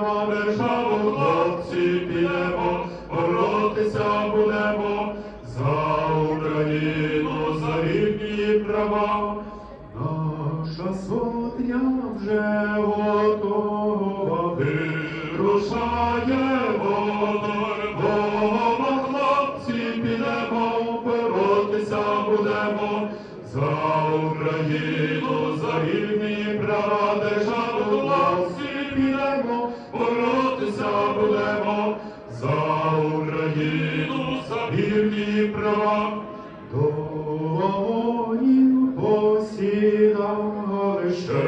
державу, хлопці, підемо, боротися будемо за Україну, за рівні права. Наша сотня вже готова, вирушає водорвова, хлопці, підемо, боротися будемо за Україну, за рівні права державу, хлопці, підемо, боротися будемо за Україну, за вільні права. До вогонів посідали ще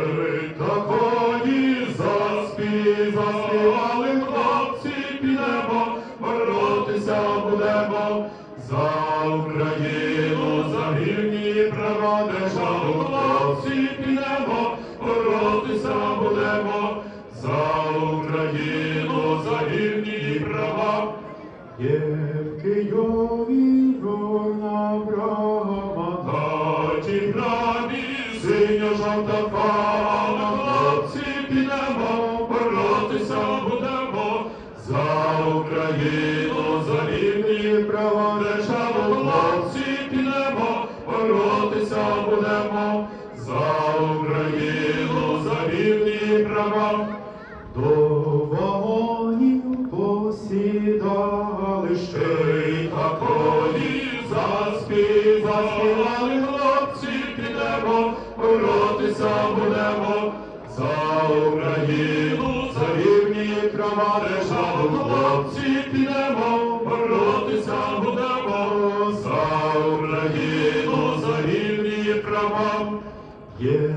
такої заспів, заспівали хлопці, підемо, боротися будемо за Україну, за вільні права державу, Україну, за вільні права. Є в Києві вона брама, та ті брамі синьо-жовта фана, хлопці підемо, боротися будемо. За Україну, за вільні права. Державу, хлопці підемо, боротися будемо. За Україну, за вільні права. До вагонів посідали ще й такої заспів, заспівали хлопці, підемо, боротися будемо. За Україну, за вільні права державу, хлопці, підемо, боротися будемо. За Україну, за вільні права. Є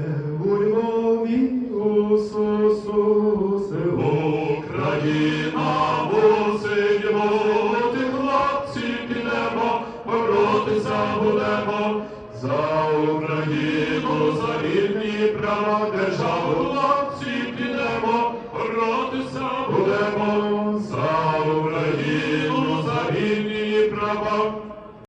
Україна мусить бути, хлопці, підемо, боротися будемо за Україну, за вільні права державу.